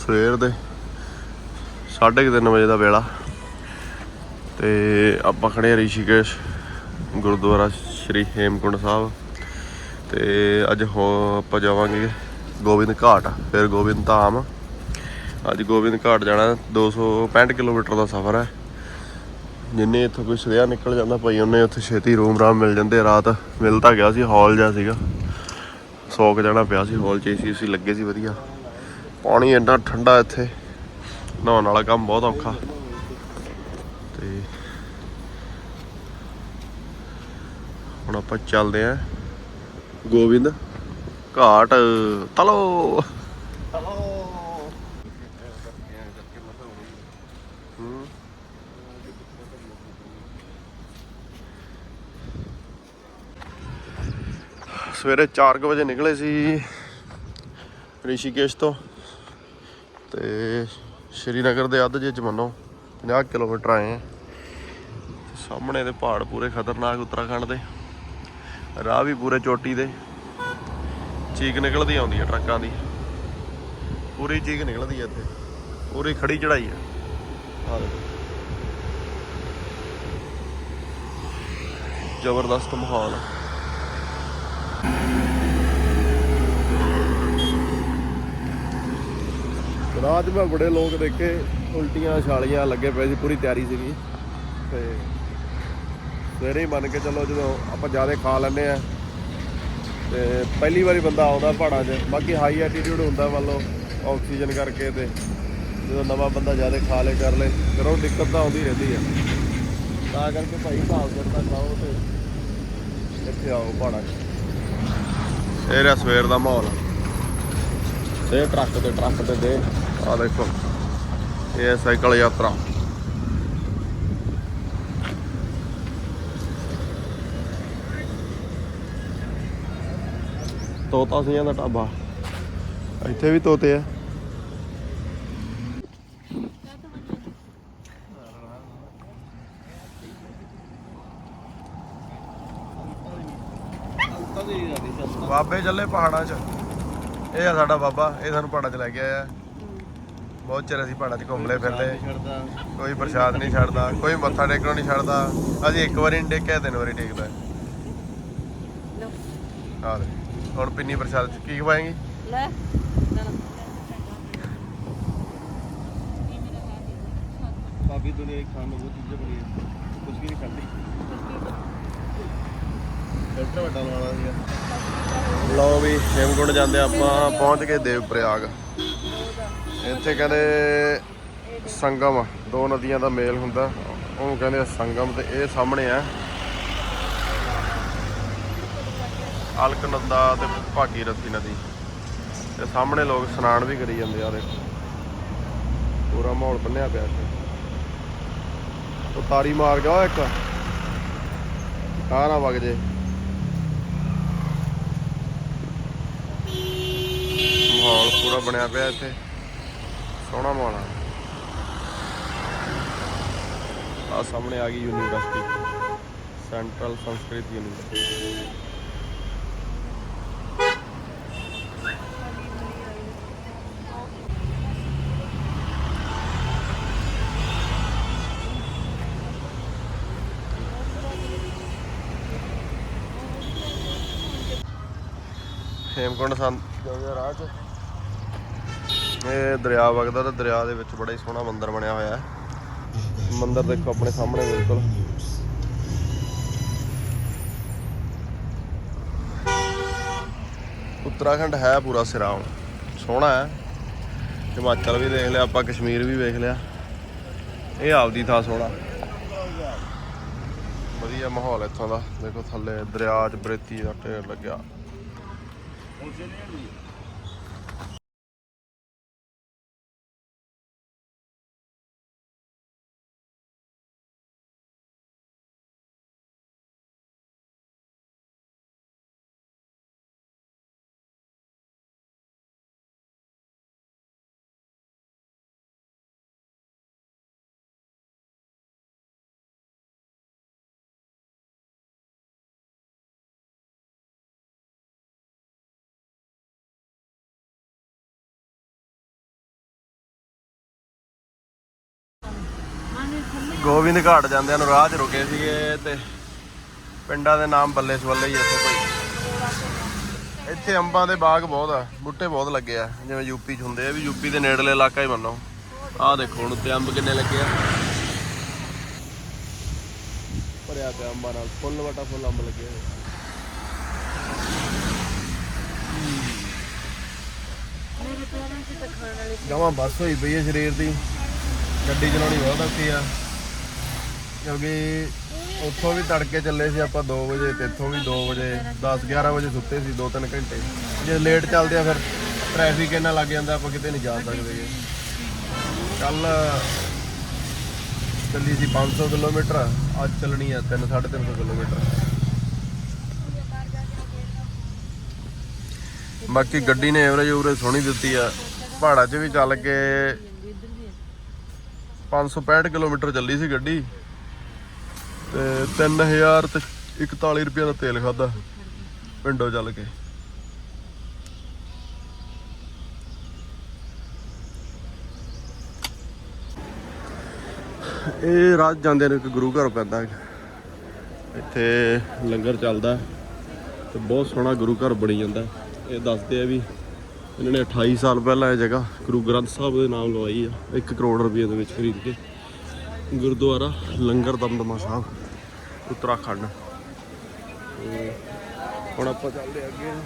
ਸਵੇਰ ਦੇ 3:30 ਵਜੇ ਦਾ ਵੇਲਾ ਤੇ ਆਪਾਂ ਖੜੇ ਰਿਸ਼ੀਕੇਸ਼ ਗੁਰਦੁਆਰਾ ਸ਼੍ਰੀ ਹੇਮਕੁੰਡ ਸਾਹਿਬ ਤੇ ਅੱਜ ਹੋ ਆਪਾਂ ਜਾਵਾਂਗੇ ਗੋਬਿੰਦ ਘਾਟ, ਫਿਰ ਗੋਬਿੰਦ ਧਾਮ। ਅੱਜ ਗੋਬਿੰਦ ਘਾਟ ਜਾਣਾ 265 ਕਿਲੋਮੀਟਰ ਦਾ ਸਫ਼ਰ ਹੈ। ਜਿੰਨੇ ਇੱਥੋਂ ਕੋਈ ਸਵੇਆ ਨਿਕਲ ਜਾਂਦਾ ਭਾਈ, ਉਹਨੇ ਉੱਥੇ ਛੇਤੀ ਰੂਮ ਰਾਮ ਮਿਲ ਜਾਂਦੇ, ਰਾਤ ਮਿਲ ਤਾਂ ਗਿਆ ਸੀ, ਹਾਲ ਜਿਹਾ ਸੀਗਾ। ਸੌਕ ਜਾਣਾ ਪਿਆ ਸੀ, ਹਾਲ ਚ ਏਸੀ ਸੀ ਲੱਗੇ ਸੀ, ਵਧੀਆ। ਪਾਣੀ ਇੰਨਾ ਠੰਡਾ ਇੱਥੇ। ਨਹਾਉਣ ਵਾਲਾ ਕੰਮ ਬਹੁਤ ਔਖਾ। ਤੇ ਹੁਣ ਆਪਾਂ ਚੱਲਦੇ ਆਂ। ਗੋਬਿੰਦ ਘਾਟ ਤਲੋ। ਹੂੰ। ਸਵੇਰੇ 4:00 ਵਜੇ ਨਿਕਲੇ ਸੀ। ਰਿਸ਼ੀਕੇਸ਼ ਤੋਂ। ਤੇ ਸ਼੍ਰੀਨਗਰ ਦੇ ਅੱਧ ਜੇ ਚ ਮੰਨੋ 50 ਕਿਲੋਮੀਟਰ ਆਏ ਆ। ਸਾਹਮਣੇ ਦੇ ਪਹਾੜ ਪੂਰੇ ਖਤਰਨਾਕ ਉੱਤਰਾਖੰਡ ਦੇ, ਰਾਹ ਵੀ ਪੂਰੇ ਚੋਟੀ ਦੇ। ਚੀਕ ਨਿਕਲਦੀ ਆਉਂਦੀ ਹੈ ਟਰੱਕਾਂ ਦੀ। ਪੂਰੀ ਚੀਕ ਨਿਕਲਦੀ ਹੈ ਇੱਥੇ। ਪੂਰੀ ਖੜੀ ਚੜਾਈ ਹੈ ਜ਼ਬਰਦਸਤ ਮਾਹੌਲ ਹੈ ਰਾਤ ਮੈਂ ਬੜੇ ਲੋਕ ਦੇਖੇ ਉਲਟੀਆਂ ਛਾਲੀਆਂ ਲੱਗੇ ਪਏ ਸੀ ਪੂਰੀ ਤਿਆਰੀ ਸੀਗੀ। ਤੇ ਸਵੇਰੇ ਹੀ ਮੰਨ ਕੇ ਚੱਲੋ ਜਦੋਂ ਆਪਾਂ ਜ਼ਿਆਦਾ ਖਾ ਲੈਂਦੇ ਆ ਤੇ ਪਹਿਲੀ ਵਾਰੀ ਬੰਦਾ ਆਉਂਦਾ ਪਹਾੜਾਂ 'ਚ ਬਾਕੀ ਹਾਈ ਐਟੀਟਿਊਡ ਹੁੰਦਾ ਮੰਨ ਲਓ ਆਕਸੀਜਨ ਕਰਕੇ ਤੇ ਜਦੋਂ ਨਵਾਂ ਬੰਦਾ ਜ਼ਿਆਦਾ ਖਾ ਲੇ ਕਰ ਲੇ ਫਿਰ ਉਹ ਦਿੱਕਤ ਤਾਂ ਆਉਂਦੀ ਰਹਿੰਦੀ ਆ। ਤਾਂ ਕਰਕੇ ਭਾਈ ਭਾਵ ਕਰਦਾ ਖਾਓ ਤੇ ਇੱਥੇ ਆਓ ਪਹਾੜਾਂ 'ਚ। ਇਹ ਰਿਹਾ ਸਵੇਰ ਦਾ ਮਾਹੌਲ। ਦੇ ਟਰੱਕ ਤੇ ਟਰੱਕ ਤੇ ਦੇ। ਆ ਦੇਖੋ ਇਹ ਹੈ ਸਾਈਕਲ ਯਾਤਰਾ ਤੋਤਾ ਸਿੰਘਾਂ ਦਾ ਢਾਬਾ ਇੱਥੇ ਵੀ ਤੋਤੇ ਆ ਬਾਬੇ ਚੱਲੇ ਪਹਾੜਾਂ 'ਚ। ਇਹ ਆ ਸਾਡਾ ਬਾਬਾ ਇਹ ਸਾਨੂੰ ਪਹਾੜਾਂ 'ਚ ਲੈ ਕੇ ਆਇਆ। ਬਹੁਤ ਚਿਰ ਅਸੀਂ ਪਹਾੜਾਂ 'ਚ ਘੁੰਮਲੇ ਫਿਰਲੇ ਕੋਈ ਪ੍ਰਸ਼ਾਦ ਨਹੀਂ ਛੱਡਦਾ ਕੋਈ ਮੱਥਾ ਟੇਕਣੋਂ ਨਹੀਂ ਛੱਡਦਾ। ਅਸੀਂ ਇੱਕ ਵਾਰੀ ਨਹੀਂ ਟੇਕਿਆ ਤਿੰਨ ਵਾਰੀ ਟੇਕਦਾ ਆ ਲੈ ਹੁਣ ਪਿੰਨੀ ਪ੍ਰਸ਼ਾਦ 'ਚ ਕੀ ਖਵਾਏਂਗੀ? ਲੈ। ਕਾਫੀ ਦੁਨੀਆ ਖਾਣ ਨੂੰ ਬਹੁਤ ਚੀਜ਼ਾਂ ਬੜੀਆਂ ਕੁਝ ਵੀ ਨਹੀਂ ਖਾਂਦੀ ਫਿਲਟਰ ਵੱਡਾ ਲਵਾਉਣਾ ਸੀਗਾ। ਲਓ ਵੀ ਹੇਮਕੁੰਡ ਜਾਂਦੇ ਆਪਾਂ ਪਹੁੰਚ ਗਏ ਦੇਵ ਪ੍ਰਯਾਗ। ਇੱਥੇ ਕਹਿੰਦੇ ਸੰਗਮ, ਦੋ ਨਦੀਆਂ ਦਾ ਮੇਲ ਹੁੰਦਾ। ਉਹਨੂੰ ਕਹਿੰਦੇ ਸੰਗਮ ਤੇ ਇਹ ਸਾਹਮਣੇ ਆ। ਅਲਕਨੰਦਾ ਤੇ ਭਾਗੀਰਥੀ ਨਦੀ। ਤੇ ਸਾਹਮਣੇ ਲੋਕ ਸਨਾਨ ਵੀ ਕਰੀ ਜਾਂਦੇ ਆ ਦੇਖੋ ਪੂਰਾ ਮਾਹੌਲ ਬੰਨਿਆ ਪਿਆ ਇੱਥੇ। ਉਹ ਤਾਰੀ ਮਾਰ ਗਿਆ ਇੱਕ। ਆ ਨਾ ਵਗ ਜੇ। ਮਾਹੌਲ ਪੂਰਾ ਬਣਿਆ ਪਿਆ ਇੱਥੇ। ਸੋਹਣਾ ਮਾਹੌਲ ਆ। ਸਾਹਮਣੇ ਆ ਗਈ university central Sanskrit university. Hemkund ਸੰਤ ਜਾਂਦੇ ਰਾਹ ਇਹ ਦਰਿਆ ਵਗਦਾ ਤੇ ਦਰਿਆ ਦੇ ਵਿੱਚ ਬੜਾ ਹੀ ਸੋਹਣਾ ਮੰਦਿਰ ਬਣਿਆ ਹੋਇਆ ਹੈ। ਮੰਦਿਰ ਦੇਖੋ ਆਪਣੇ ਸਾਹਮਣੇ ਬਿਲਕੁਲ। ਉੱਤਰਾਖੰਡ ਹੈ ਪੂਰਾ ਸਿਰਾ ਸੋਹਣਾ ਹੈ। ਹਿਮਾਚਲ ਵੀ ਦੇਖ ਲਿਆ, ਆਪਾਂ ਕਸ਼ਮੀਰ ਵੀ ਵੇਖ ਲਿਆ। ਇਹ ਆਪਦੀ ਥਾਂ ਸੋਹਣਾ। ਵਧੀਆ ਮਾਹੌਲ ਇੱਥੋਂ ਦਾ। ਦੇਖੋ ਥੱਲੇ ਦਰਿਆ 'ਚ ਬਰੇਤੀ ਦਾ ਢੇਰ ਲੱਗਿਆ। ਗੋਬਿੰਦ ਘਾਟ ਜਾਂਦਿਆਂ ਨੂੰ ਰਾਹ 'ਚ ਰੁਕੇ ਸੀਗੇ ਤੇ ਪਿੰਡਾਂ ਦੇ ਨਾਮ ਬੱਲੇ ਸਵੱਲੇ ਹੀ ਇੱਥੇ ਭਾਈ। ਇੱਥੇ ਅੰਬਾਂ ਦੇ ਬਾਗ ਬਹੁਤ ਆ ਬੂਟੇ ਬਹੁਤ ਲੱਗੇ ਆ ਜਿਵੇਂ ਯੂਪੀ 'ਚ ਹੁੰਦੇ ਆ ਵੀ ਯੂਪੀ ਦੇ ਨੇੜਲੇ ਇਲਾਕਾ ਹੀ ਮੰਨੋ। ਆਹ ਦੇਖੋ ਹੁਣ ਉੱਤੇ ਅੰਬ ਕਿੰਨੇ ਲੱਗੇ ਆ। ਭਰਿਆ ਪਿਆ ਅੰਬਾਂ ਨਾਲ ਫੁੱਲ ਵਟਾ ਫੁੱਲ ਅੰਬ ਲੱਗੇ ਹੋਏ ਜਮਾਂ ਬੱਸ ਹੋਈ ਪਈ ਹੈ ਸਰੀਰ ਦੀ। ਗੱਡੀ ਚਲਾਉਣੀ ਬਹੁਤ ਔਖੀ ਆ। ਕਿਉਂਕਿ ਉੱਥੋਂ ਵੀ ਤੜਕੇ ਚੱਲੇ ਸੀ ਆਪਾਂ 2 ਵਜੇ ਤੇ ਇੱਥੋਂ ਵੀ 2 ਵਜੇ 10 11 ਵਜੇ ਸੁੱਤੇ ਸੀ 2-3 ਘੰਟੇ। ਜੇ ਲੇਟ ਚੱਲਦੇ ਆ ਫਿਰ ਟ੍ਰੈਫਿਕ ਇੰਨਾ ਲੱਗ ਜਾਂਦਾ, ਆਪਾਂ ਕਿਤੇ ਨਹੀਂ ਜਾ ਸਕਦੇ ਕੱਲ ਚੱਲੀ ਸੀ 500 ਕਿਲੋਮੀਟਰ, ਅੱਜ ਚੱਲਣੀ ਆ 3 350 ਕਿਲੋਮੀਟਰ। ਬਾਕੀ ਗੱਡੀ ਨੇ ਐਵਰੇਜ ਉਰੇ ਸੋਹਣੀ ਦਿੱਤੀ ਆ। ਪਹਾੜਾਂ 'ਚ ਵੀ ਚੱਲ ਕੇ 565 ਕਿਲੋਮੀਟਰ ਚੱਲੀ ਸੀ ਗੱਡੀ। ਤੇ 3000 ਤੇ 41 ਰੁਪਏ ਦਾ ਤੇਲ ਖਾਦਾ ਪਿੰਡੋਂ ਚੱਲ ਕੇ। ਇਹ ਰਾਤ ਜਾਂਦੇ ਨੇ ਇੱਕ ਗੁਰੂ ਘਰ ਪੈਂਦਾ ਇੱਥੇ ਲੰਗਰ ਚੱਲਦਾ ਤੇ ਬਹੁਤ ਸੋਹਣਾ ਗੁਰੂ ਘਰ ਬਣੀ ਜਾਂਦਾ ਇਹ ਦੱਸਦੇ ਆ ਵੀ ਇਹਨਾਂ ਨੇ 28 ਸਾਲ ਪਹਿਲਾਂ ਇਹ ਜਗ੍ਹਾ ਗੁਰੂ ਗ੍ਰੰਥ ਸਾਹਿਬ ਦੇ ਨਾਮ ਲਵਾਈ ਆ 1 ਕਰੋੜ ਰੁਪਏ ਦੇ ਵਿੱਚ ਖਰੀਦ ਕੇ। ਗੁਰਦੁਆਰਾ ਲੰਗਰ ਦਮਦਮਾ ਸਾਹਿਬ। ਉੱਤਰਾਖੰਡ। ਤੇ ਹੁਣ ਆਪਾਂ ਚੱਲਦੇ ਅੱਗੇ। ਹਾਂ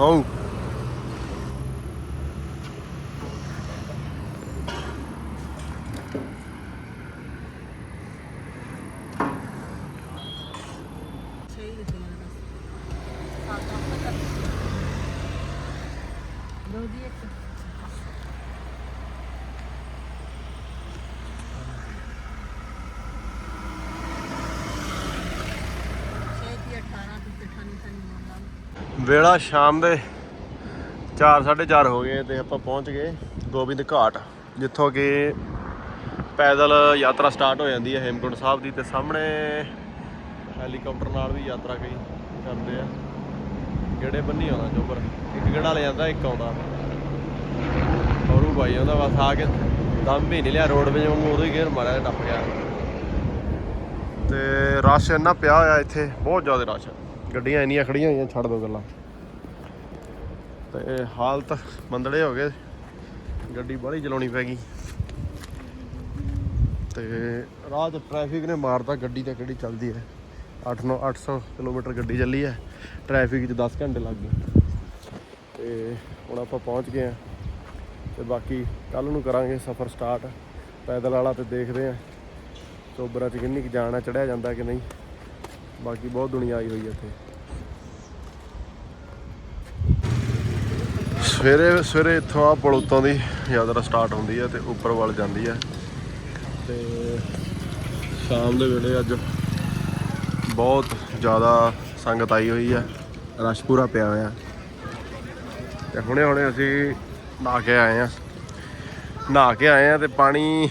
ਦੋ ਜੀ ਇੱਕ ਛੇਤੀ 18 ਤੇ 98 ਤੱਕ ਵੇਲਾ ਸ਼ਾਮ ਦੇ 4:30 ਹੋ ਗਏ ਤੇ ਆਪਾਂ ਪਹੁੰਚ ਗਏ ਗੋਬਿੰਦ ਘਾਟ, ਜਿੱਥੋਂ ਕਿ ਪੈਦਲ ਯਾਤਰਾ ਸਟਾਰਟ ਹੋ ਜਾਂਦੀ ਹੈ ਹੇਮਕੁੰਟ ਸਾਹਿਬ ਦੀ ਤੇ ਸਾਹਮਣੇ ਹੈਲੀਕਾਪਟਰ ਨਾਲ ਵੀ ਯਾਤਰਾ ਕਈ ਕਰਦੇ ਆ। ਗੇੜੇ ਬੰਨੀ ਆਉਂਦਾ ਚੋਬਰ ਇੱਕ ਗੇੜਾ ਲੈ ਜਾਂਦਾ, ਇੱਕ ਆਉਂਦਾ। ਔਰੂ ਬਾਈ ਆਉਂਦਾ, ਬਸ ਆ ਕੇ ਦਮ ਵੀ ਨਹੀਂ ਲਿਆ, ਰੋਡ ਵਿੱਚ ਵਾਂਗੂ ਉਦੋਂ ਹੀ ਗੇਰ ਮਾਰਿਆ ਤੇ ਟੱਪ ਗਿਆ। ਤੇ ਰਸ਼ ਇੰਨਾ ਪਿਆ ਹੋਇਆ ਇੱਥੇ, ਬਹੁਤ ਜ਼ਿਆਦਾ ਰਸ਼ ਗੱਡੀਆਂ ਇੰਨੀਆਂ ਖੜੀਆਂ ਹੋਈਆਂ, ਛੱਡ ਦੋ ਗੱਲਾਂ। ਤੇ ਹਾਲਤ ਮੰਦੜੇ ਹੋ ਗਏ। ਗੱਡੀ ਬਾਹਲੀ ਚਲਾਉਣੀ ਪੈ ਗਈ। ਤੇ ਰਾਹ 'ਚ ਟ੍ਰੈਫਿਕ ਨੇ ਮਾਰਤਾ, ਗੱਡੀ ਤਾਂ ਕਿਹੜੀ ਚੱਲਦੀ ਹੈ। 8 9 800 ਕਿਲੋਮੀਟਰ ਗੱਡੀ ਚੱਲੀ ਹੈ। ਟ੍ਰੈਫਿਕ 'ਚ 10 ਘੰਟੇ ਲੱਗ ਗਏ। ਤੇ ਹੁਣ ਆਪਾਂ ਪਹੁੰਚ ਗਏ ਆ ਤੇ ਬਾਕੀ ਕੱਲ ਨੂੰ ਕਰਾਂਗੇ ਸਫ਼ਰ ਸਟਾਰਟ ਪੈਦਲ ਵਾਲਾ ਤੇ ਦੇਖਦੇ ਆ ਚੋਬਰਾ 'ਚ ਕਿੰਨੀ ਕੁ ਜਾਣ ਆ ਚੜਿਆ ਜਾਂਦਾ ਕਿ ਨਹੀਂ। ਬਾਕੀ ਬਹੁਤ ਦੁਨੀਆ ਆਈ ਹੋਈ ਹੈ ਇੱਥੇ। ਸਵੇਰੇ ਸਵੇਰੇ ਇੱਥੋਂ ਆ ਪੁਲ ਉੱਤੋਂ ਦੀ ਯਾਤਰਾ ਸਟਾਰਟ ਹੁੰਦੀ ਹੈ ਤੇ ਉੱਪਰ ਵੱਲ ਜਾਂਦੀ ਹੈ। ਤੇ ਸ਼ਾਮ ਦੇ ਵੇਲੇ ਅੱਜ ਬਹੁਤ ਜ਼ਿਆਦਾ ਸੰਗਤ ਆਈ ਹੋਈ ਹੈ। ਰਸ਼ ਪੂਰਾ ਪਿਆ ਹੋਇਆ। ਤੇ ਹੁਣੇ ਹੁਣੇ ਅਸੀਂ ਨਹਾ ਕੇ ਆਏ ਆ ਨਹਾ ਕੇ ਆਏ ਆ ਤੇ ਪਾਣੀ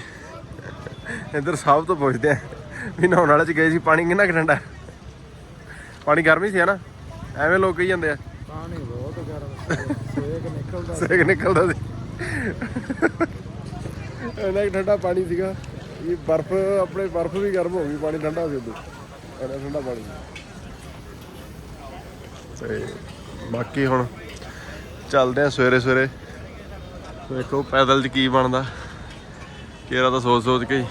ਇੱਧਰ ਸਭ ਤੋਂ ਪੁੱਛਦੇ ਆ ਵੀ ਨਹਾਉਣ ਵਾਲੇ ਚ ਗਏ ਸੀ, ਪਾਣੀ ਕਿੰਨਾ ਕੁ ਠੰਡਾ ਪਾਣੀ ਗਰਮ ਹੀ ਸੀ ਹਨਾ? ਐਵੇਂ ਲੋਕ ਕਹੀ ਜਾਂਦੇ ਆ। ਪਾਣੀ ਬਹੁਤ ਗਰਮ ਸੇਕ ਨਿਕਲਦਾ ਸੇਕ ਨਿਕਲਦਾ ਸੀ। ਇੰਨਾ ਕੁ ਠੰਡਾ ਪਾਣੀ ਸੀਗਾ। ਇਹ ਬਰਫ਼ ਆਪਣੇ ਬਰਫ਼ ਵੀ ਗਰਮ ਹੋ ਗਈ ਪਾਣੀ ਠੰਡਾ ਸੀ ਉਦੋਂ। ਇੰਨਾ ਠੰਡਾ ਪਾਣੀ। ਤੇ ਬਾਕੀ ਹੁਣ ਚੱਲਦੇ ਆ ਸਵੇਰੇ ਸਵੇਰੇ। ਵੇਖੋ ਪੈਦਲ ਚ ਕੀ ਬਣਦਾ। ਕੇਰਾ ਤਾਂ ਸੋਚ ਸੋਚ ਕੇ ਹੀ।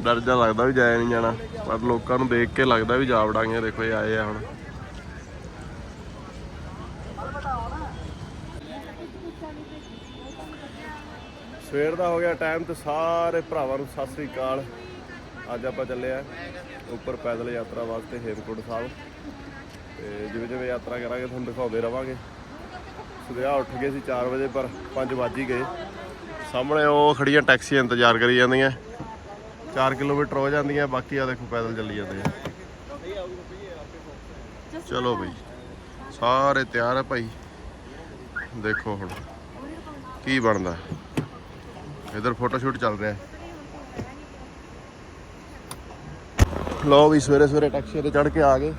ਡਰ ਜਾ ਲੱਗਦਾ ਵੀ ਜਾਇਆ ਨਹੀਂ ਜਾਣਾ। ਪਰ ਲੋਕਾਂ ਨੂੰ ਦੇਖ ਕੇ ਲੱਗਦਾ ਵੀ ਜਾ ਵੜਾਂਗੇ ਦੇਖੋ ਇਹ ਆਏ ਆ ਹੁਣ। ਸਵੇਰ ਦਾ ਹੋ ਗਿਆ ਟਾਈਮ ਤੇ ਸਾਰੇ ਭਰਾਵਾਂ ਨੂੰ ਸਤਿ ਸ੍ਰੀ ਅਕਾਲ। ਅੱਜ ਆਪਾਂ ਚੱਲੇ ਆ ਉੱਪਰ ਪੈਦਲ ਯਾਤਰਾ ਵਾਸਤੇ ਹੇਮਕੁੰਟ ਸਾਹਿਬ। ਤੇ ਜਿਵੇਂ ਜਿਵੇਂ ਯਾਤਰਾ ਕਰਾਂਗੇ, ਤੁਹਾਨੂੰ ਦਿਖਾਉਂਦੇ ਰਵਾਂਗੇ। ਸਵੇਰਾ ਉੱਠ ਗਏ ਸੀ 4 ਵਜੇ, ਪਰ 5 ਵੱਜ ਹੀ ਗਏ। ਸਾਹਮਣੇ ਉਹ ਖੜੀਆਂ ਟੈਕਸੀਆਂ ਇੰਤਜ਼ਾਰ ਕਰੀ ਜਾਂਦੀਆਂ। 4 ਕਿਲੋਮੀਟਰ ਹੋ ਜਾਂਦੀਆਂ, ਬਾਕੀ ਆ ਦੇਖੋ ਪੈਦਲ ਚੱਲੀ ਜਾਂਦੇ ਆ। ਚਲੋ ਬਈ, ਸਾਰੇ ਤਿਆਰ ਆ ਭਾਈ। ਦੇਖੋ ਹੁਣ ਕੀ ਬਣਦਾ। ਇਧਰ ਫੋਟੋ ਸ਼ੂਟ ਚੱਲ ਰਿਹਾ। ਲੋ ਵੀ ਸਵੇਰੇ ਸਵੇਰੇ ਟੈਕਸੀ ਤੇ ਚੜ ਕੇ ਆ ਗਏ।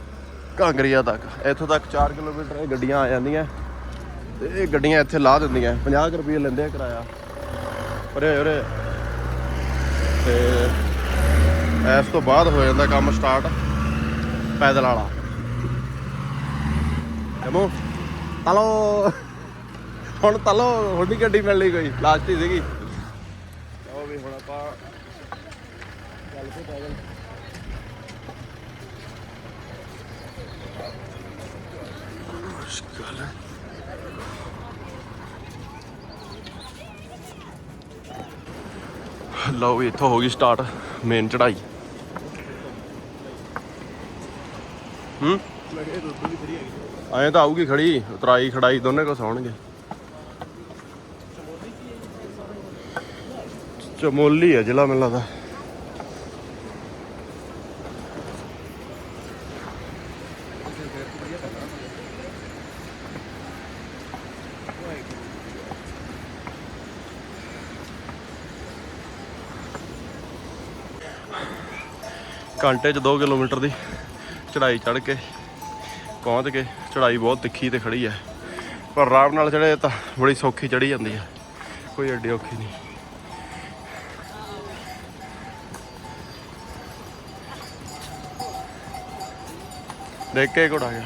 ਘਾਂਗਰੀਆ ਤੱਕ। ਇੱਥੋਂ ਤੱਕ 4 ਕਿਲੋਮੀਟਰ ਇਹ ਗੱਡੀਆਂ ਆ ਜਾਂਦੀਆਂ। ਤੇ ਇਹ ਗੱਡੀਆਂ ਇੱਥੇ ਲਾ ਦਿੰਦੀਆਂ। 50 ਰੁਪਏ ਲੈਂਦੇ ਆ ਕਿਰਾਇਆ। ਪਰੇ ਉਰੇ। ਤੇ ਇਸ ਤੋਂ ਬਾਅਦ ਹੋ ਜਾਂਦਾ ਕੰਮ ਸਟਾਰਟ ਪੈਦਲ ਵਾਲਾ। ਜਮੋ, ਤਲੋ। ਹੁਣ ਤਲੋ, ਹੁਣ ਨਹੀਂ ਗੱਡੀ ਮਿਲਣੀ ਕੋਈ ਲਾਸਟ ਹੀ ਸੀਗੀ। ਆਓ ਵੀ ਹੁਣ ਆਪਾਂ ਚੱਲ ਪਏ ਪੈਦਲ। ਮੁਸ਼ਕਲ ਹੈ ਲਓ ਵੀ ਇੱਥੋਂ ਹੋ ਗਈ ਸਟਾਰਟ ਮੇਨ ਚੜਾਈ ਹੂੰ? ਐਂ ਤਾਂ ਆਊਗੀ ਖੜੀ, ਉਤਰਾਈ ਖੜਾਈ ਦੋਨੇ ਕੁਛ ਆਉਣਗੇ। ਚਮੋਲੀ ਹੈ ਜ਼ਿਲ੍ਹਾ ਮੈਨੂੰ ਲੱਗਦਾ। ਘੰਟੇ 'ਚ 2 ਕਿਲੋਮੀਟਰ ਦੀ ਚੜਾਈ ਚੜ ਕੇ, ਪਹੁੰਚ ਕੇ ਚੜਾਈ ਬਹੁਤ ਤਿੱਖੀ ਤੇ ਖੜੀ ਹੈ। ਪਰ ਆਰਾਮ ਨਾਲ ਚੜੇ ਤਾਂ ਬੜੀ ਸੌਖੀ ਚੜੀ ਜਾਂਦੀ ਹੈ। ਕੋਈ ਐਡੀ ਔਖੀ ਨਹੀਂ। ਦੇਖ ਕੇ ਘੋੜਾ ਗਿਆ।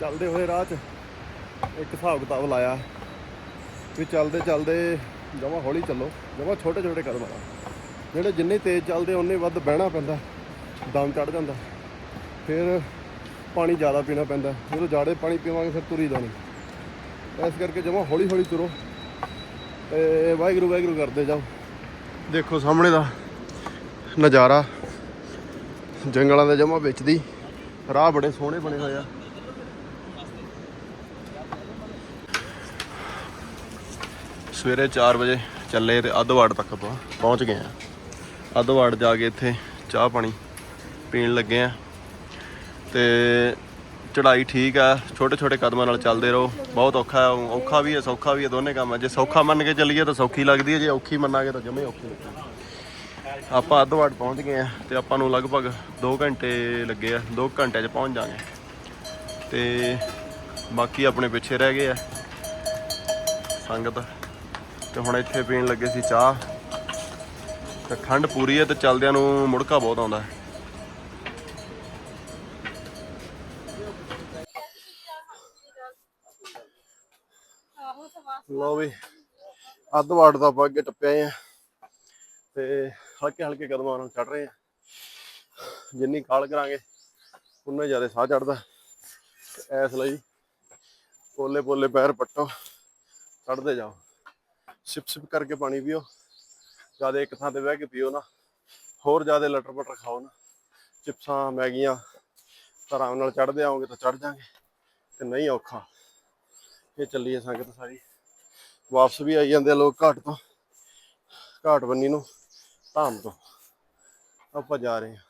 ਚੱਲਦੇ ਹੋਏ ਰਾਹ 'ਚ ਇੱਕ ਹਿਸਾਬ ਕਿਤਾਬ ਲਾਇਆ ਵੀ ਚੱਲਦੇ ਚੱਲਦੇ ਜਮਾ ਹੌਲੀ ਚੱਲੋ, ਜਮਾ ਛੋਟੇ ਛੋਟੇ ਕਦਮ ਆ। ਜਿਹੜੇ ਜਿੰਨੇ ਤੇਜ਼ ਚੱਲਦੇ ਉਨੇ ਵੱਧ ਬਹਿਣਾ ਪੈਂਦਾ, ਦਮ ਚੜ ਜਾਂਦਾ। ਫਿਰ ਪਾਣੀ ਜ਼ਿਆਦਾ ਪੀਣਾ ਪੈਂਦਾ। ਜਦੋਂ ਜਾੜੇ ਪਾਣੀ ਪੀਵਾਂਗੇ, ਫਿਰ ਤੁਰੀ ਦਾ ਨਹੀਂ। ਇਸ ਕਰਕੇ ਜਮਾ ਹੌਲੀ ਹੌਲੀ ਤੁਰੋ ਤੇ ਵਾਹਿਗੁਰੂ ਵਾਹਿਗੁਰੂ ਕਰਦੇ ਜਾਓ। ਦੇਖੋ ਸਾਹਮਣੇ ਦਾ ਨਜ਼ਾਰਾ। ਜੰਗਲਾਂ ਦੇ ਜਮਾ ਵਿੱਚ ਦੀ ਰਾਹ ਬੜੇ ਸੋਹਣੇ ਬਣੇ ਹੋਏ ਆ। ਸਵੇਰੇ 4 ਵਜੇ ਚੱਲੇ ਤੇ ਅੱਧਵਾੜ ਤੱਕ ਆਪਾਂ ਪਹੁੰਚ ਗਏ ਆ। ਅੱਧਵਾੜ ਜਾ ਕੇ ਇੱਥੇ ਚਾਹ ਪਾਣੀ ਪੀਣ ਲੱਗੇ ਆ। ਤੇ ਚੜਾਈ ਠੀਕ ਆ, ਛੋਟੇ ਛੋਟੇ ਕਦਮਾਂ ਨਾਲ ਚੱਲਦੇ ਰਹੋ। ਬਹੁਤ ਔਖਾ ਔਖਾ ਵੀ ਹੈ ਸੌਖਾ ਵੀ ਹੈ ਦੋਨੇ ਕੰਮ ਹੈ ਜੇ ਸੌਖਾ ਮੰਨ ਕੇ ਚੱਲੀਏ ਤਾਂ ਸੌਖੀ ਲੱਗਦੀ ਹੈ ਜੇ ਔਖੀ ਮੰਨਾਂਗੇ ਤਾਂ ਜਮੇ ਔਖੀ ਲੱਗਦੀ। ਆਪਾਂ ਅੱਧਵਾੜ ਪਹੁੰਚ ਗਏ ਆ ਤੇ ਆਪਾਂ ਨੂੰ ਲਗਭਗ 2 ਘੰਟੇ ਲੱਗੇ ਆ 2 ਘੰਟੇ 'ਚ ਪਹੁੰਚ ਜਾਾਂਗੇ ਤੇ ਬਾਕੀ ਆਪਣੇ ਪਿੱਛੇ ਰਹਿ ਗਏ ਆ। ਸੰਗਤ ਤੇ ਹੁਣ ਇੱਥੇ ਪੀਣ ਲੱਗੇ ਸੀ ਚਾਹ। ਤੇ ਠੰਡ ਪੂਰੀ ਹੈ ਤੇ ਚਲਦਿਆਂ ਨੂੰ ਮੁੜਕਾ ਬਹੁਤ ਆਉਂਦਾ ਹੈ। ਆਹੋ ਸਵਾ ਲੋ ਵੀ ਅੱਧਵਾੜ ਦਾ ਆਪਾਂ ਅੱਗੇ ਟੱਪਿਆ ਆ ਤੇ ਹਲਕੇ ਹਲਕੇ ਕਦਮਾਂ ਨਾਲ ਚੜ ਰਹੇ ਆ ਜਿੰਨੀ ਕਾਲ ਕਰਾਂਗੇ, ਉਨਾ ਜ਼ਿਆਦਾ ਸਾਹ ਚੜਦਾ ਐਸ ਲਈ ਪੋਲੇ ਪੋਲੇ ਪੈਰ ਪੱਟੋ ਚੜਦੇ ਜਾਓ। ਸਿਪ ਸਿਪ ਕਰਕੇ ਪਾਣੀ ਪੀਓ। ਜ਼ਿਆਦਾ ਇੱਕ ਥਾਂ ਤੇ ਬਹਿ ਕੇ ਪੀਓ ਨਾ। ਹੋਰ ਜ਼ਿਆਦਾ ਲਟਰ ਪਟਰ ਖਾਓ ਨਾ। ਚਿਪਸਾਂ, ਮੈਗੀਆਂ, ਤਾਂ ਆਰਾਮ ਨਾਲ ਚੜਦੇ ਆਓਗੇ ਤਾਂ ਚੜ ਜਾਾਂਗੇ। ਤੇ ਨਹੀਂ ਔਖਾ। ਇਹ ਚੱਲੀ ਹੈ ਸੰਗਤ ਸਾਰੀ। ਵਾਪਸ ਵੀ ਆਈ ਜਾਂਦੇ ਆ ਲੋਕ ਘਾਟ ਤੋਂ। ਘਾਟ ਬੰਨੀ ਨੂੰ, ਧਾਮ ਤੋਂ। ਆਪਾਂ ਜਾ ਰਹੇ ਹਾਂ।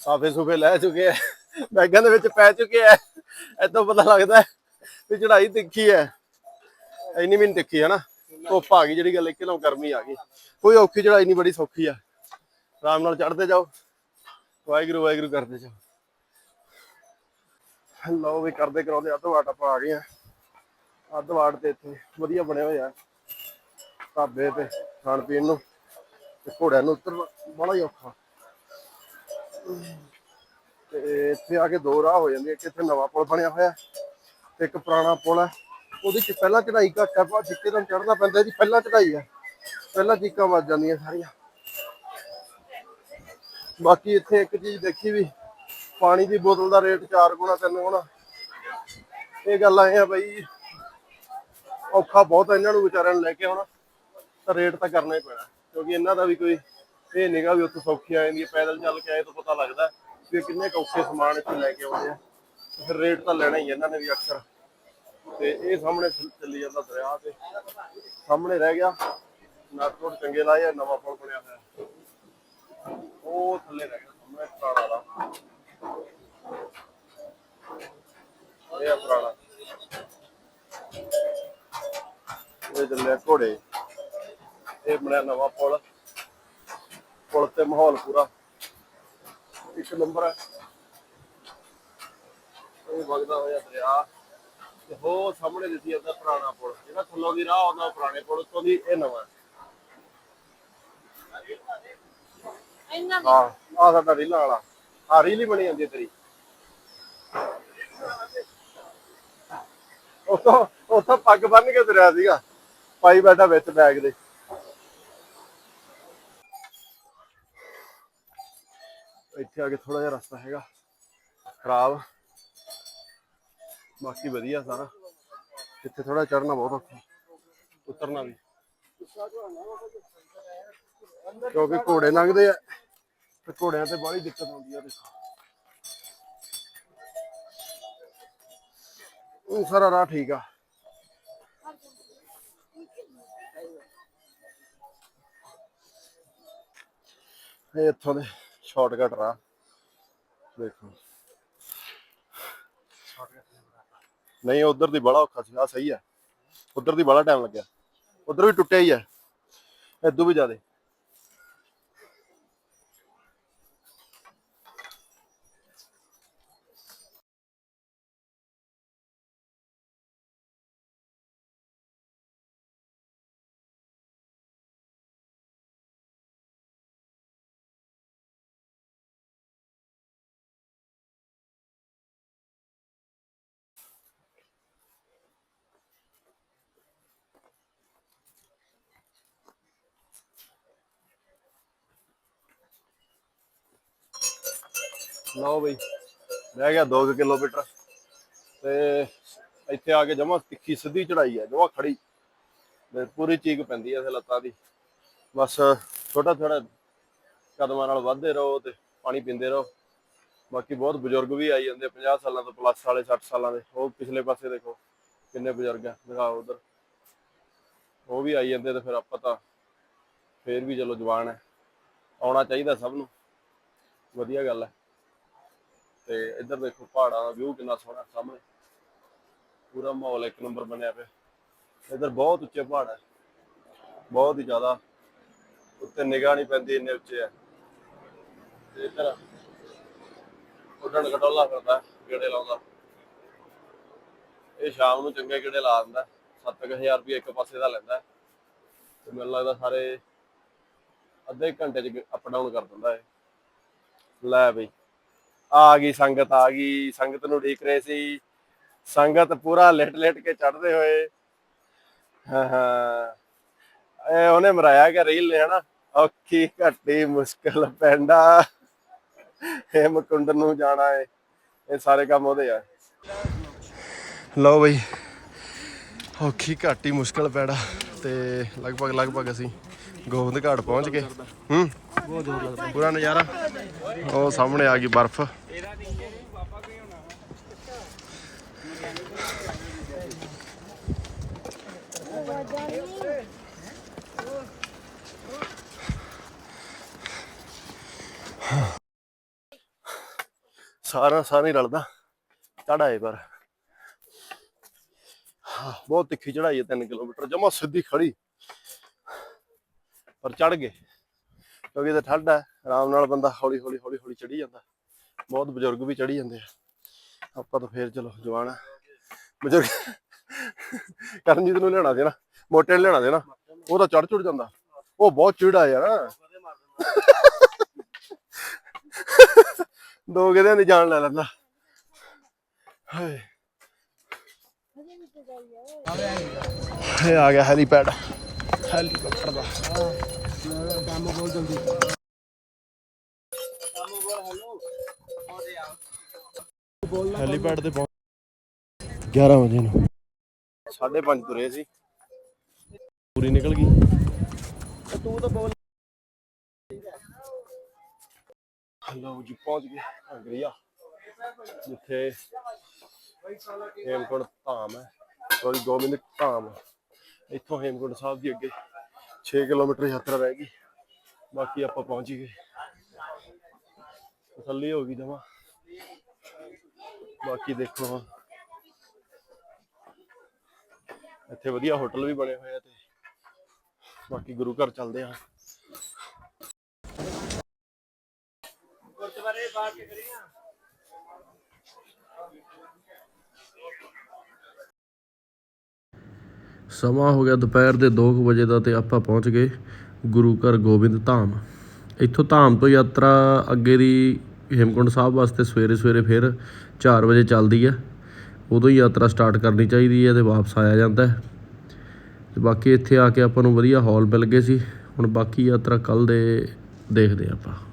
ਸਾਫੇ ਸੁਫੇ ਲੈ ਚੁੱਕੇ ਆ। ਬੈਗਾਂ ਦੇ ਵਿੱਚ ਪੈ ਚੁੱਕੇ ਆ। ਇਤੋਂ ਪਤਾ ਲੱਗਦਾ ਵੀ ਚੜਾਈ ਤਿੱਖੀ ਹੈ। ਇੰਨੀ ਵੀ ਨਹੀਂ ਤਿੱਖੀ ਹੈ ਨਾ ਧੁੱਪ ਆ ਗਈ ਜਿਹੜੀ ਗੱਲ ਇੱਕ ਇੱਕਦਮ ਗਰਮੀ ਆ ਗਈ। ਕੋਈ ਔਖੀ ਚੜਾਈ ਨਹੀਂ ਬੜੀ ਸੌਖੀ ਆ। ਆਰਾਮ ਨਾਲ ਚੜਦੇ ਜਾਓ। ਵਾਹਿਗੁਰੂ ਵਾਹਿਗੁਰੂ ਕਰਦੇ ਜਾਓ। ਲਓ ਵੀ ਕਰਦੇ ਕਰਾਉਂਦੇ ਅੱਧਵਾੜ ਆਪਾਂ ਆ ਗਏ ਆ। ਅੱਧਵਾੜ ਤੇ ਇੱਥੇ ਵਧੀਆ ਬਣੇ ਹੋਏ ਆ। ਢਾਬੇ ਤੇ ਖਾਣ ਪੀਣ ਨੂੰ ਤੇ ਘੋੜਿਆਂ ਨੂੰ ਉਤਰਨਾ ਬੜਾ ਹੀ ਔਖਾ। ਤੇ ਇੱਥੇ ਆ ਕੇ ਦੋ ਰਾਹ ਹੋ ਜਾਂਦੇ ਇੱਕ ਇੱਥੇ ਨਵਾਂ ਪੁਲ ਬਣਿਆ ਹੋਇਆ ਤੇ ਇੱਕ ਪੁਰਾਣਾ ਪੁਲ ਹੈ। ਉਹਦੇ ਚ ਪਹਿਲਾਂ ਚੜਾਈ ਘੱਟ ਆ ਪਰ ਜਿੱਕੇ ਦਿਨ ਚੜਨਾ ਪੈਂਦਾ ਜੀ, ਪਹਿਲਾਂ ਚੜਾਈ ਆ। ਪਹਿਲਾਂ ਚੀਕਾਂ ਵੱਜ ਜਾਂਦੀਆਂ ਸਾਰੀਆਂ। ਬਾਕੀ ਇੱਥੇ ਇੱਕ ਚੀਜ਼ ਦੇਖੀ ਵੀ, ਪਾਣੀ ਦੀ ਬੋਤਲ ਦਾ ਰੇਟ 4 ਗੁਣਾ 3 ਗੁਣਾ। ਇਹ ਗੱਲ ਆਏ ਆ ਬਈ, ਔਖਾ ਬਹੁਤ ਇਹਨਾਂ ਨੂੰ ਵਿਚਾਰਿਆਂ ਨੂੰ ਲੈ ਕੇ ਆਉਣਾ ਤਾਂ ਰੇਟ ਤਾਂ ਕਰਨਾ ਹੀ ਪੈਣਾ, ਕਿਉਂਕਿ ਇਹਨਾਂ ਦਾ ਵੀ ਕੋਈ ਇਹ ਨਿਗਾ ਵੀ ਉੱਥੇ ਸੌਖੀ ਆ ਜਾਂਦੀ ਹੈ ਪੈਦਲ ਚੱਲ ਕੇ ਆਏ ਤਾਂ ਪਤਾ ਲੱਗਦਾ ਵੀ ਕਿੰਨੇ ਕੁ ਔਖੇ ਸਮਾਨ ਇੱਥੇ ਲੈ ਕੇ ਆਉਂਦੇ ਆ। ਤੇ ਫਿਰ ਰੇਟ ਤਾਂ ਲੈਣਾ ਹੀ ਇਹਨਾਂ ਨੇ ਵੀ ਅਕਸਰ। ਤੇ ਇਹ ਸਾਹਮਣੇ ਚੱਲੀ ਜਾਂਦਾ ਦਰਿਆ ਤੇ। ਸਾਹਮਣੇ ਰਹਿ ਗਿਆ। ਨਟ ਚੰਗੇ ਲਾਏ ਆ, ਨਵਾਂ ਪੁਲ ਬਣਿਆ ਹੋਇਆ। ਉਹ ਥੱਲੇ ਰਹਿ ਗਿਆ, ਸਾਹਮਣੇ ਪੁਰਾਣਾ ਦਾ ਇਹ ਆ ਪੁਰਾਣਾ। ਇਹ ਚੱਲਿਆ ਘੋੜੇ। ਇਹ ਬਣਿਆ ਨਵਾਂ ਪੁਲ। ਪੁਲ ਤੇ ਮਾਹੌਲ ਪੂਰਾ। ਇੱਕ ਨੰਬਰ ਹੈ। ਇਹ ਵਗਦਾ ਹੋਇਆ ਦਰਿਆ। ਤੇ ਹੋ ਸਾਹਮਣੇ ਦਿਸੀ ਜਾਂਦਾ ਪੁਰਾਣਾ ਪੁਲ। ਜਿਹੜਾ ਥੱਲੋਂ ਦੀ ਰਾਹ ਆਉਂਦਾ ਪੁਰਾਣੇ ਪੁਲ ਤੋਂ ਦੀ ਇਹ ਨਵਾਂ। ਹੈ। ਆ ਸਾਡਾ ਰੀਲਾਂ ਵਾਲਾ। ਆ ਰੀਲ ਬਣੀ ਜਾਂਦੀ ਤੇਰੀ। ਉਤੋਂ ਉਤੋਂ ਪੱਗ ਬੰਨ ਕੇ ਤੁਰਿਆ ਸੀਗਾ। ਪਾਈ ਬੈਠਾ ਵਿੱਚ ਬੈਗ ਦੇ। ਇੱਥੇ ਆ ਕੇ ਥੋੜਾ ਜਿਹਾ ਰਸਤਾ ਹੈਗਾ। ਖਰਾਬ। ਬਾਕੀ ਵਧੀਆ ਸਾਰਾ। ਇੱਥੇ ਥੋੜਾ ਚੜਨਾ ਬਹੁਤ ਔਖਾ ਉਤਰਨਾ ਵੀ। ਕਿਉਂਕਿ ਘੋੜੇ ਲੰਘਦੇ ਆ, ਤੇ ਘੋੜਿਆਂ ਤੇ ਬੜੀ ਦਿੱਕਤ ਆਉਂਦੀ ਆ, ਦੇਖੋ। ਉਹ ਸਾਰਾ ਰਾਹ ਠੀਕ ਆ। ਇਹ ਇੱਥੋਂ ਦੇ ਸ਼ਾਰਟਕਟ ਰਾਹ। ਦੇਖੋ। ਨਹੀਂ, ਉਧਰ ਦੀ ਬੜਾ ਔਖਾ ਸੀ। ਆ ਸਹੀ ਆ। ਉਧਰ ਦੀ ਬੜਾ ਟਾਈਮ ਲੱਗਿਆ। ਉਧਰ ਵੀ ਟੁੱਟਿਆ ਹੀ ਆ। ਇਦੋਂ ਵੀ ਜ਼ਿਆਦਾ। ਲਓ ਬਈ ਰਹਿ ਗਿਆ 2 ਕਿਲੋਮੀਟਰ ਤੇ ਇੱਥੇ ਆ ਕੇ ਜਮਾ ਤਿੱਖੀ ਸਿੱਧੀ ਚੜਾਈ ਹੈ ਜਮਾ ਖੜੀ ਪੂਰੀ ਚੀਕ ਪੈਂਦੀ ਹੈ ਇੱਥੇ ਲੱਤਾਂ ਦੀ। ਬਸ ਛੋਟਾ ਥੋੜਾ ਕਦਮਾਂ ਨਾਲ ਵੱਧਦੇ ਰਹੋ ਤੇ ਪਾਣੀ ਪੀਂਦੇ ਰਹੋ। ਬਾਕੀ ਬਹੁਤ ਬਜ਼ੁਰਗ ਵੀ ਆਈ ਜਾਂਦੇ 50 ਸਾਲਾਂ ਤੋਂ ਪਲੱਸ ਵਾਲੇ 60 ਸਾਲਾਂ ਦੇ। ਉਹ ਪਿਛਲੇ ਪਾਸੇ ਦੇਖੋ, ਕਿੰਨੇ ਬਜ਼ੁਰਗ ਆ, ਦਿਖਾਓ ਉਧਰ। ਉਹ ਵੀ ਆਈ ਜਾਂਦੇ ਤੇ ਫਿਰ ਆਪਾਂ ਤਾਂ ਫੇਰ ਵੀ ਚਲੋ ਜਵਾਨ ਹੈ ਆਉਣਾ ਚਾਹੀਦਾ ਸਭ ਨੂੰ। ਵਧੀਆ ਗੱਲ ਹੈ ਤੇ ਇੱਧਰ ਦੇਖੋ ਪਹਾੜਾਂ ਦਾ ਵਿਊ ਕਿੰਨਾ ਸੋਹਣਾ ਸਾਹਮਣੇ। ਪੂਰਾ ਮਾਹੌਲ ਇੱਕ ਨੰਬਰ ਬਣਿਆ ਪਿਆ। ਇੱਧਰ ਬਹੁਤ ਉੱਚੇ ਪਹਾੜ ਹੈ ਬਹੁਤ ਹੀ ਜ਼ਿਆਦਾ। ਉੱਤੇ ਨਿਗਾਹ ਨਹੀਂ ਪੈਂਦੀ, ਇੰਨੇ ਉੱਚੇ ਆ। ਤੇ ਇੱਧਰ ਉੱਡਣ ਘਟੋਲਾ ਫਿਰਦਾ, ਗੇੜੇ ਲਾਉਂਦਾ। ਇਹ ਸ਼ਾਮ ਨੂੰ ਚੰਗੇ ਗੇੜੇ ਲਾ ਦਿੰਦਾ। 7000 ਰੁਪਏ ਇੱਕ ਪਾਸੇ ਦਾ ਲੈਂਦਾ। ਤੇ ਮੈਨੂੰ ਲੱਗਦਾ ਸਾਰੇ ਅੱਧੇ ਘੰਟੇ ਚ ਅਪ ਡਾਊਨ ਕਰ ਦਿੰਦਾ ਇਹ। ਲੈ ਬਈ। ਆ ਗਈ, ਸੰਗਤ ਆ ਗਈ, ਸੰਗਤ ਨੂੰ ਉਡੀਕ ਰਹੇ ਸੀ। ਸੰਗਤ ਪੂਰਾ ਲਿਟ ਲਿਟ ਕੇ ਚੜਦੇ ਹੋਏ। ਹਾਂ ਹਾਂ। ਇਹ ਉਹਨੇ ਮਰਾਇਆ ਕਿ ਰੀਲ ਨੇ, ਹਨਾ? ਔਖੀ ਘੱਟੀ ਮੁਸ਼ਕਲ ਪੈਂਦਾ। ਹੇਮਕੁੰਡ ਨੂੰ ਜਾਣਾ ਏ। ਇਹ ਸਾਰੇ ਕੰਮ ਉਹਦੇ ਆ। ਲਓ ਬਈ, ਔਖੀ ਘਾਟੀ ਮੁਸ਼ਕਲ ਪੈੜਾ ਤੇ ਲਗਭਗ ਲਗਭਗ ਅਸੀਂ ਗੋਬਿੰਦ ਘਾਟ ਪਹੁੰਚ ਗਏ। ਹੂੰ? ਬਹੁਤ ਜ਼ੋਰ ਲੱਗਦਾ ਪੂਰਾ ਨਜ਼ਾਰਾ। ਉਹ ਸਾਹਮਣੇ ਆ ਗਈ ਬਰਫ਼। ਸਾਰਾ ਸਾਰਾ ਹੀ ਰਲਦਾ। ਚੜਾਏ ਪਰ। ਬਹੁਤ ਤਿੱਖੀ ਚੜਾਈ ਹੈ 3 ਕਿਲੋਮੀਟਰ। ਜਮਾ ਸਿੱਧੀ ਖੜੀ ਪਰ ਚੜ ਗਏ। ਕਿਉਂਕਿ ਇਹ ਠੰਡ ਹੈ ਆਰਾਮ ਨਾਲ ਬੰਦਾ ਹੌਲੀ ਹੌਲੀ ਹੌਲੀ ਹੌਲੀ ਚੜੀ ਜਾਂਦਾ। ਬਹੁਤ ਬਜ਼ੁਰਗ ਵੀ ਚੜੀ ਜਾਂਦੇ ਆ। ਆਪਾਂ ਤਾਂ ਫੇਰ ਚਲੋ ਜਵਾਨ ਆ। ਬਜ਼ੁਰਗ ਕਰਨਜੀਤ ਨੂੰ ਲੈਣਾ ਦੇਣਾ, ਮੋਟੇ ਨੂੰ ਲੈਣਾ ਦੇਣਾ। ਉਹ ਤਾਂ ਚੜ ਚੁੜ ਜਾਂਦਾ। ਉਹ ਬਹੁਤ ਚਿੜਾ ਯਾਰ। ਦੋ ਕਿਹਦੇ ਦੀ ਜਾਨ ਲੈ ਲੈਂਦਾ। ਹਾਏ। ਇਹ ਆ ਗਿਆ ਹੈਲੀਪੈਡ। ਹੈਲੀਕਾਪਟਰ ਦਾ ਹੈਲੀਪੈਡ ਤੇ ਪਹੁੰਚ 11 ਵਜੇ ਨੂੰ। 5:30 ਤੁਰੇ ਸੀ। ਪੂਰੀ ਨਿਕਲ ਗਈ। ਤੂੰ ਤਾਂ ਬੋਲ ਲਓ ਜੀ ਪਹੁੰਚ ਗਏ। ਅੰਗਰੀਆ। ਜਿੱਥੇ ਹੇਮਕੁੰਡ ਧਾਮ ਹੈ। ਸੋਰੀ ਗੋਬਿੰਦ ਧਾਮ। ਇੱਥੋਂ ਹੇਮਕੁੰਡ ਸਾਹਿਬ ਦੀ ਅੱਗੇ 6 ਕਿਲੋਮੀਟਰ ਯਾਤਰਾ ਰਹਿ ਗਈ। ਬਾਕੀ ਆਪਾਂ ਪਹੁੰਚ ਗਏ। ਤਸੱਲੀ ਹੋ ਗਈ ਜਮਾ। ਬਾਕੀ ਦੇਖੋ ਹੁਣ। ਇੱਥੇ ਵਧੀਆ ਹੋਟਲ ਵੀ ਬਣੇ ਹੋਏ ਆ ਤੇ ਬਾਕੀ ਗੁਰੂ ਘਰ ਚੱਲਦੇ ਆ। ਸਮਾਂ ਹੋ ਗਿਆ ਦੁਪਹਿਰ ਦੇ 2 ਵਜੇ ਦਾ ਅਤੇ ਆਪਾਂ ਪਹੁੰਚ ਗਏ ਗੁਰੂ ਘਰ ਗੋਬਿੰਦ ਧਾਮ। ਇੱਥੋਂ ਧਾਮ ਤੋਂ ਯਾਤਰਾ ਅੱਗੇ ਦੀ ਹੇਮਕੁੰਡ ਸਾਹਿਬ ਵਾਸਤੇ ਸਵੇਰੇ ਸਵੇਰੇ ਫਿਰ 4 ਵਜੇ ਚੱਲਦੀ ਹੈ ਉਦੋਂ ਹੀ ਯਾਤਰਾ ਸਟਾਰਟ ਕਰਨੀ ਚਾਹੀਦੀ ਹੈ ਤੇ ਵਾਪਸ ਆਇਆ ਜਾਂਦਾ ਹੈ। ਤੇ ਬਾਕੀ ਇੱਥੇ ਆ ਕੇ ਆਪਾਂ ਨੂੰ ਵਧੀਆ ਹਾਲ ਮਿਲ ਗਏ ਸੀ। ਹੁਣ ਬਾਕੀ ਯਾਤਰਾ ਕੱਲ ਦੇ ਦੇਖਦੇ ਹਾਂ ਆਪਾਂ।